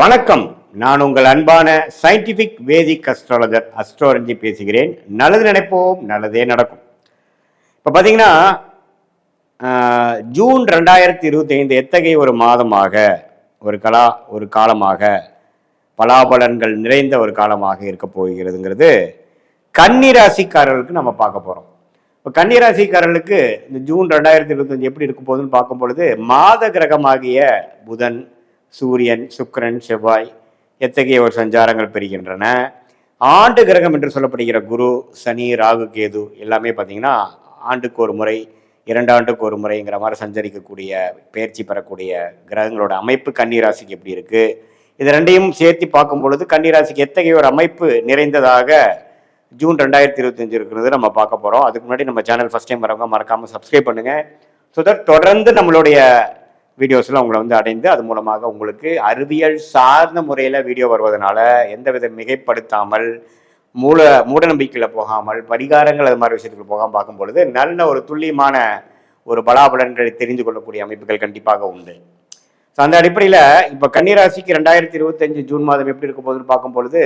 வணக்கம். நான் உங்கள் அன்பான சயின்டிபிக் வேதிக் அஸ்ட்ராலஜர் அஸ்ட்ரோரஞ்சி பேசுகிறேன். நல்லது நினைப்போம் நல்லதே நடக்கும். இப்போ பார்த்தீங்கன்னா ஜூன் ரெண்டாயிரத்தி இருபத்தி ஐந்து எத்தகைய ஒரு மாதமாக ஒரு கலா ஒரு காலமாக பலாபலன்கள் நிறைந்த ஒரு காலமாக இருக்க போகிறதுங்கிறது கன்னிராசிக்காரர்களுக்கு நம்ம பார்க்க போகிறோம் இப்போ கன்னிராசிக்காரர்களுக்கு இந்த ஜூன் ரெண்டாயிரத்தி இருபத்தஞ்சு எப்படி இருக்க போகுதுன்னு பார்க்கும் பொழுது மாத கிரகமாகிய புதன் சூரியன் சுக்கரன் செவ்வாய் எத்தகைய ஒரு சஞ்சாரங்கள் பெறுகின்றன? ஆண்டு கிரகம் என்று சொல்லப்படுகிற குரு சனி ராகு கேது எல்லாமே பார்த்தீங்கன்னா ஆண்டுக்கு ஒரு முறை இரண்டாண்டுக்கு ஒரு முறைங்கிற மாதிரி சஞ்சரிக்கக்கூடிய பயிற்சி பெறக்கூடிய கிரகங்களோட அமைப்பு கன்னிராசிக்கு எப்படி இருக்கு? இது ரெண்டையும் சேர்த்து பார்க்கும் பொழுது கன்னிராசிக்கு எத்தகைய ஒரு அமைப்பு நிறைந்ததாக ஜூன் ரெண்டாயிரத்தி இருபத்தஞ்சு இருக்கிறது நம்ம பார்க்க போகிறோம் அதுக்கு முன்னாடி நம்ம சேனல் ஃபஸ்ட் டைம் வரவங்க மறக்காமல் சப்ஸ்கிரைப் பண்ணுங்கள் ஸோ தட் தொடர்ந்து நம்மளுடைய வீடியோஸ்லாம் உங்களை வந்து அடைந்து அது மூலமாக உங்களுக்கு அறிவியல் சார்ந்த முறையில் வீடியோ வருவதனால எந்தவித மிகைப்படுத்தாமல் மூல மூட நம்பிக்கையில் போகாமல் பரிகாரங்கள் அது மாதிரி விஷயத்துக்கு போகாமல் பார்க்கும் பொழுது நல்ல ஒரு துல்லியமான ஒரு பலாபலன்களை தெரிந்து கொள்ளக்கூடிய அமைப்புகள் கண்டிப்பாக உண்டு. ஸோ அந்த அடிப்படையில் இப்போ கன்னிராசிக்கு ரெண்டாயிரத்தி இருபத்தஞ்சு ஜூன் மாதம் எப்படி இருக்க போகுதுன்னு பார்க்கும் பொழுது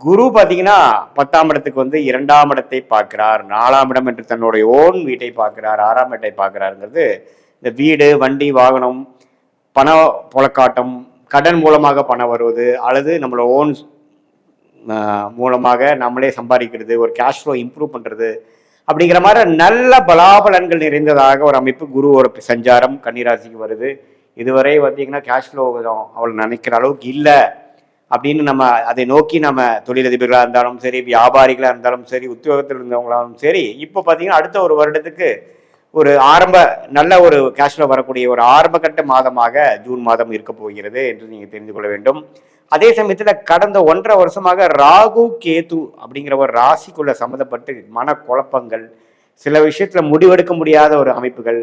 குரு பார்த்தீங்கன்னா பத்தாம் இடத்துக்கு வந்து இரண்டாம் இடத்தை பார்க்கிறார் நாலாம் இடம் என்று தன்னுடைய ஓன் வீட்டை பார்க்கிறார் ஆறாம் இடத்தை பார்க்கிறாருங்கிறது இந்த வீடு வண்டி வாகனம் பண புழக்காட்டம் கடன் மூலமாக பணம் வருவது அல்லது நம்மளோட ஓன் மூலமாக நம்மளே சம்பாதிக்கிறது ஒரு கேஷ் ஃப்ளோ இம்ப்ரூவ் பண்ணுறது அப்படிங்கிற மாதிரி நல்ல பலாபலன்கள் நிறைந்ததாக ஒரு அமைப்பு குரு ஒரு சஞ்சாரம் கன்னிராசிக்கு வருது. இதுவரை பார்த்தீங்கன்னா கேஷ் ஃப்ளோ அவள் நினைக்கிற அளவுக்கு இல்லை. அப்படின்னு நம்ம அதை நோக்கி நம்ம தொழிலதிபர்களாக இருந்தாலும் சரி வியாபாரிகளாக இருந்தாலும் சரி உத்தியோகத்தில் இருந்தவங்களாலும் சரி இப்போ பார்த்தீங்கன்னா அடுத்த ஒரு வருடத்துக்கு ஒரு ஆரம்ப நல்ல ஒரு கேஷ்ல வரக்கூடிய ஒரு ஆரம்ப கட்ட மாதமாக ஜூன் மாதம் இருக்க போகிறது என்று நீங்கள் தெரிந்து கொள்ள வேண்டும். அதே சமயத்தில் கடந்த ஒன்றரை வருஷமாக ராகு கேது அப்படிங்கிற ஒரு ராசிக்குள்ள சம்மந்தப்பட்டு மன குழப்பங்கள் சில விஷயத்தில் முடிவெடுக்க முடியாத ஒரு அமைப்புகள்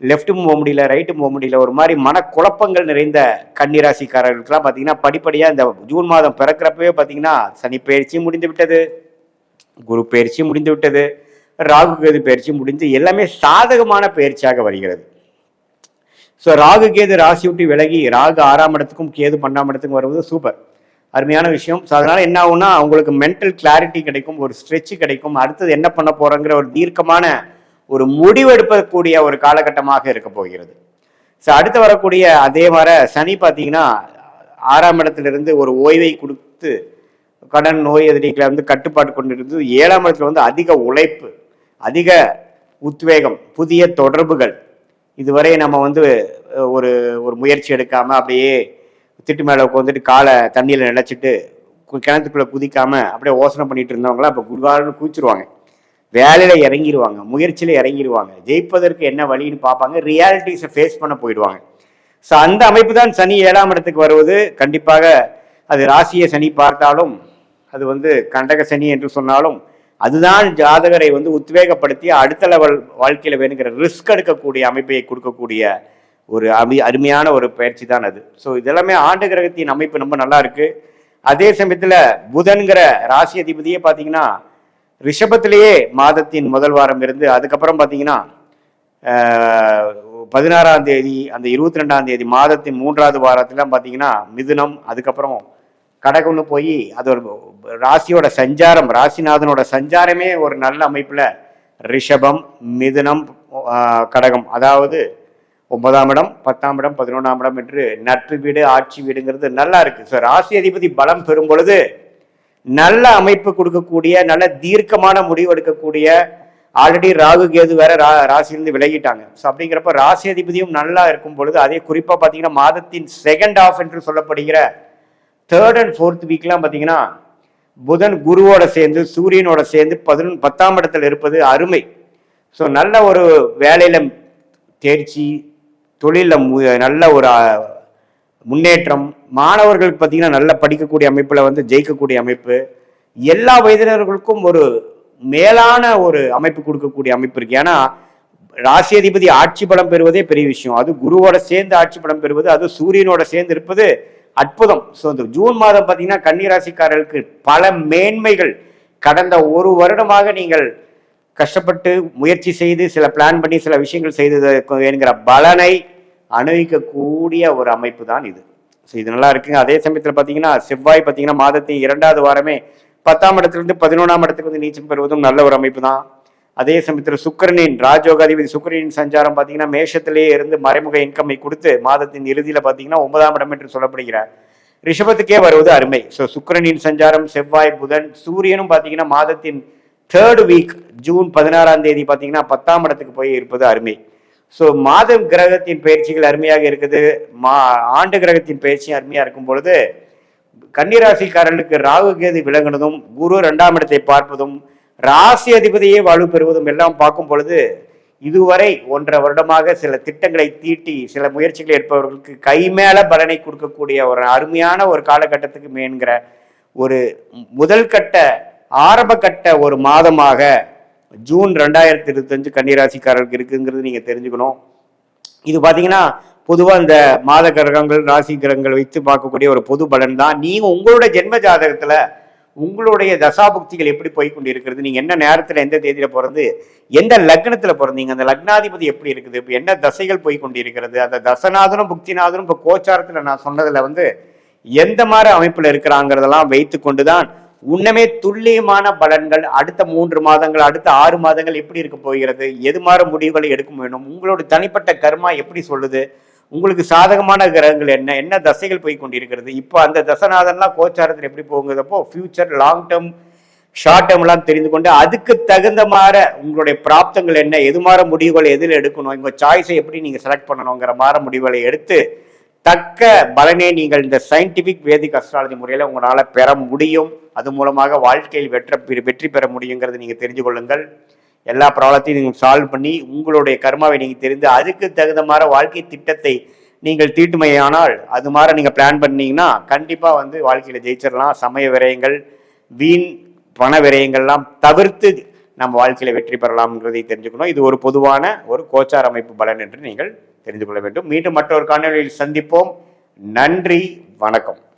லெஃப்ட்டும் போக முடியல ரைட்டும் போக முடியல ஒரு மாதிரி மனக்குழப்பங்கள் நிறைந்த கன்னிராசிக்காரர்களுக்கெல்லாம் பார்த்தீங்கன்னா படிப்படியாக இந்த ஜூன் மாதம் பிறக்கிறப்பவே பார்த்தீங்கன்னா சனி பயிற்சி முடிந்து விட்டது குரு பயிற்சி முடிந்து விட்டது ராகு கேது பயிற்சி முடிந்து எல்லாமே சாதகமான பயிற்சியாக வருகிறது. ஸோ ராகு கேது ராசி விட்டு விலகி ராகு ஆறாம் இடத்துக்கும் கேது பன்னெண்டாம் இடத்துக்கும் வருவது சூப்பர் அருமையான விஷயம். ஸோ அதனால் என்ன ஆகும்னா அவங்களுக்கு மென்டல் கிளாரிட்டி கிடைக்கும் ஒரு ஸ்ட்ரெச்சு கிடைக்கும். அடுத்தது என்ன பண்ண போகிறோங்கிற ஒரு தீர்க்கமான ஒரு முடிவெடுக்கக்கூடிய ஒரு காலகட்டமாக இருக்க போகிறது. ஸோ அடுத்து வரக்கூடிய அதே வர சனி பார்த்தீங்கன்னா ஆறாம் இடத்துலேருந்து ஒரு ஓய்வை கொடுத்து கடன் நோய் எதிரிகளை வந்து கட்டுப்பாடு கொண்டிருந்து ஏழாம் இடத்துல வந்து அதிக உழைப்பு அதிக உத்வேகம் புதிய தொடர்புகள். இதுவரை நம்ம வந்து ஒரு ஒரு முயற்சி எடுக்காமல் அப்படியே திட்டு மேலே உட்காந்துட்டு காலை தண்ணியில் நினைச்சிட்டு கு- குதிக்காமல் அப்படியே ஓசனை பண்ணிட்டு இருந்தவங்களாம் இப்போ குருவாரன்னு குதிச்சிருவாங்க. வேலையில் இறங்கிடுவாங்க முயற்சியில் இறங்கிடுவாங்க ஜெயிப்பதற்கு என்ன வழின்னு பார்ப்பாங்க ரியாலிட்டிஸை ஃபேஸ் பண்ண போயிடுவாங்க. ஸோ அந்த அமைப்பு தான் சனி ஏழாம் இடத்துக்கு வருவது. கண்டிப்பாக அது ராசியை சனி பார்த்தாலும் அது வந்து கண்டக சனி என்று சொன்னாலும் அதுதான் ஜாதகரை வந்து உத்வேகப்படுத்தி அடுத்த லெவல் வாழ்க்கையில் வேணுங்கிற ரிஸ்க் எடுக்கக்கூடிய அமைப்பை கொடுக்கக்கூடிய ஒரு அமி அருமையான ஒரு பயிற்சி தான் அது. ஸோ இதெல்லாமே ஆண்டு கிரகத்தின் அமைப்பு ரொம்ப நல்லா இருக்கு. அதே சமயத்தில் புதன்கிற ராசி அதிபதியே பார்த்தீங்கன்னா ரிஷபத்திலேயே மாதத்தின் முதல் வாரம் இருந்து அதுக்கப்புறம் பார்த்தீங்கன்னா பதினாறாம் தேதி அந்த இருபத்தி ரெண்டாம் தேதி மாதத்தின் மூன்றாவது வாரத்திலாம் பார்த்தீங்கன்னா மிதுனம் அதுக்கப்புறம் கடகம்னு போய் அது ஒரு ராசியோட சஞ்சாரம் ராசிநாதனோட சஞ்சாரமே ஒரு நல்ல அமைப்பில் ரிஷபம் மிதுனம் கடகம். அதாவது ஒன்பதாம் இடம் பத்தாம் இடம் பதினொன்றாம் இடம் என்று நட்பு வீடு ஆட்சி வீடுங்கிறது நல்லா இருக்குது ஸோ ராசி அதிபதி பலம் பெறும் பொழுது நல்ல அமைப்பு கொடுக்கக்கூடிய நல்ல தீர்க்கமான முடிவு எடுக்கக்கூடிய ஆல்ரெடி ராகு கேது வேற ரா ராசியிலிருந்து விலகிட்டாங்க. ஸோ அப்படிங்கிறப்ப ராசி அதிபதியும் நல்லா இருக்கும் பொழுது அதே குறிப்பாக பார்த்தீங்கன்னா மாதத்தின் செகண்ட் ஆஃப் என்று சொல்லப்படுகிற தேர்ட் அண்ட் ஃபோர்த் வீக்லாம் பார்த்தீங்கன்னா புதன் குருவோட சேர்ந்து சூரியனோட சேர்ந்து பதினொன்று பத்தாம் இடத்துல இருப்பது அருமை. ஸோ நல்ல ஒரு வேலையில் தேர்ச்சி தொழிலில் நல்ல ஒரு முன்னேற்றம் மாணவர்களுக்கு பார்த்தீங்கன்னா நல்ல படிக்கக்கூடிய அமைப்பில் வந்து ஜெயிக்கக்கூடிய அமைப்பு. எல்லா வயதினர்களுக்கும் ஒரு மேலான ஒரு அமைப்பு கொடுக்கக்கூடிய அமைப்பு இருக்குது ஏன்னா ராசி அதிபதி ஆட்சி பலம் பெறுவதே பெரிய விஷயம். அது குருவோட சேர்ந்து ஆட்சி பலம் பெறுவது அது சூரியனோட சேர்ந்து இருப்பது அற்புதம். ஸோ இந்த ஜூன் மாதம் பார்த்தீங்கன்னா கன்னிராசிக்காரர்களுக்கு பல மேன்மைகள். கடந்த ஒரு வருடமாக நீங்கள் கஷ்டப்பட்டு முயற்சி செய்து சில பிளான் பண்ணி சில விஷயங்கள் செய்து வேணுங்கிற பலனை அனுபவிக்கக்கூடிய ஒரு அமைப்பு தான் இது. ஸோ இது நல்லா இருக்குங்க. அதே சமயத்தில் பார்த்தீங்கன்னா செவ்வாய் பார்த்தீங்கன்னா மாதத்தின் இரண்டாவது வாரமே பத்தாம் இடத்துலேருந்து பதினொன்றாம் இடத்துக்கு வந்து நீச்சம் பெறுவதும் நல்ல ஒரு அமைப்பு தான். அதே சமயத்தில் சுக்கிரனின் ராஜோகாதிபதி சுக்கரனின் சஞ்சாரம் பார்த்தீங்கன்னா மேஷத்திலேயே இருந்து மறைமுக இன்கம்மை கொடுத்து மாதத்தின் இறுதியில் பார்த்தீங்கன்னா ஒன்பதாம் இடம் என்று சொல்லப்படுகிறார். ரிஷபத்துக்கே வருவது அருமை. ஸோ சுக்கிரனின் சஞ்சாரம் செவ்வாய் புதன் சூரியனும் பார்த்தீங்கன்னா மாதத்தின் தேர்ட் வீக் ஜூன் பதினாறாம் தேதி பார்த்தீங்கன்னா பத்தாம் இடத்துக்கு போய் இருப்பது அருமை. ஸோ மாதம் கிரகத்தின் பயிற்சிகள் அருமையாக இருக்குது. மா ஆண்டு கிரகத்தின் பயிற்சியும் அருமையாக இருக்கும் பொழுது கன்னிராசிக்காரர்களுக்கு ராகு கேது விளங்குனதும் குரு ரெண்டாம் இடத்தை பார்ப்பதும் ராசி அதிபதியே வாழ்வு பெறுவதும் எல்லாம் பார்க்கும் பொழுது இதுவரை ஒன்றரை வருடமாக சில திட்டங்களை தீட்டி சில முயற்சிகளை எடுப்பவர்களுக்கு கைமேல பலனை கொடுக்கக்கூடிய ஒரு அருமையான ஒரு காலகட்டத்துக்கு மேன்கிற ஒரு முதல் கட்ட ஆரம்ப கட்ட ஒரு மாதமாக ஜூன் ரெண்டாயிரத்தி இருபத்தஞ்சு கன்னிராசிக்காரர்களுக்கு இருக்குங்கிறது நீங்க தெரிஞ்சுக்கணும். இது பார்த்தீங்கன்னா பொதுவாக இந்த மாத கிரகங்கள் ராசி கிரகங்கள் வைத்து பார்க்கக்கூடிய ஒரு பொது பலன் தான். நீங்க உங்களோட ஜென்ம ஜாதகத்துல உங்களுடைய தசாபுக்திகள் எப்படி போய் கொண்டு இருக்கிறது நீங்கள் என்ன நேரத்தில் எந்த தேதியில் பிறந்து எந்த லக்னத்தில் பிறந்தீங்க? அந்த லக்னாதிபதி எப்படி இருக்குது? இப்போ என்ன தசைகள் போய் கொண்டு இருக்கிறது அந்த தசநாதனும் புக்திநாதனும் இப்போ கோச்சாரத்தில் நான் சொன்னதில் வந்து எந்த மாதிரி அமைப்பில் இருக்கிறாங்கிறதெல்லாம் வைத்து கொண்டுதான் உன்னமே துல்லியமான பலன்கள் அடுத்த மூன்று மாதங்கள் அடுத்த ஆறு மாதங்கள் எப்படி இருக்க போகிறது? எது மாதிரி முடிவுகளை எடுக்க வேண்டும் உங்களோட தனிப்பட்ட கர்மா எப்படி சொல்லுது? உங்களுக்கு சாதகமான கிரகங்கள் என்ன? என்ன தசைகள் போய் கொண்டிருக்கிறது? இப்போ அந்த தசநாதன்லாம் கோச்சாரத்தில் எப்படி போகுங்கிறப்போ ஃபியூச்சர் லாங் டேர்ம் ஷார்ட் டேர்ம்லாம் தெரிந்து கொண்டு அதுக்கு தகுந்த மாதிரி உங்களுடைய பிராப்தங்கள் என்ன? எது மாற முடிவுகளை எதில் எடுக்கணும்? உங்கள் சாய்ஸை எப்படி நீங்கள் செலக்ட் பண்ணணுங்கிற மாற முடிவுகளை எடுத்து தக்க பலனை நீங்கள் இந்த சயின்டிஃபிக் வேதிக் அஸ்ட்ராலஜி முறையில் உங்களால் பெற முடியும். அது மூலமாக வாழ்க்கையில் வெற்ற வெற்றி பெற முடியுங்கிறது நீங்கள் தெரிஞ்சு கொள்ளுங்கள். எல்லா ப்ராப்ளத்தையும் நீங்கள் சால்வ் பண்ணி உங்களுடைய கர்மாவை நீங்கள் தெரிந்து அதுக்கு தகுந்த மாதிரி வாழ்க்கை திட்டத்தை நீங்கள் தீட்டுமையானால் அது மாதிரி நீங்கள் பிளான் பண்ணீங்கன்னா கண்டிப்பாக வந்து வாழ்க்கையில் ஜெயிச்சிடலாம் சமய விரயங்கள் வீண் பண விரயங்கள்லாம் தவிர்த்து நம்ம வாழ்க்கையில் வெற்றி பெறலாம்ன்றதை தெரிஞ்சுக்கணும். இது ஒரு பொதுவான ஒரு கோச்சார் அமைப்பு பலன் என்று நீங்கள் தெரிந்து கொள்ள வேண்டும். மீண்டும் மற்றொரு காணொலியில் சந்திப்போம். நன்றி வணக்கம்.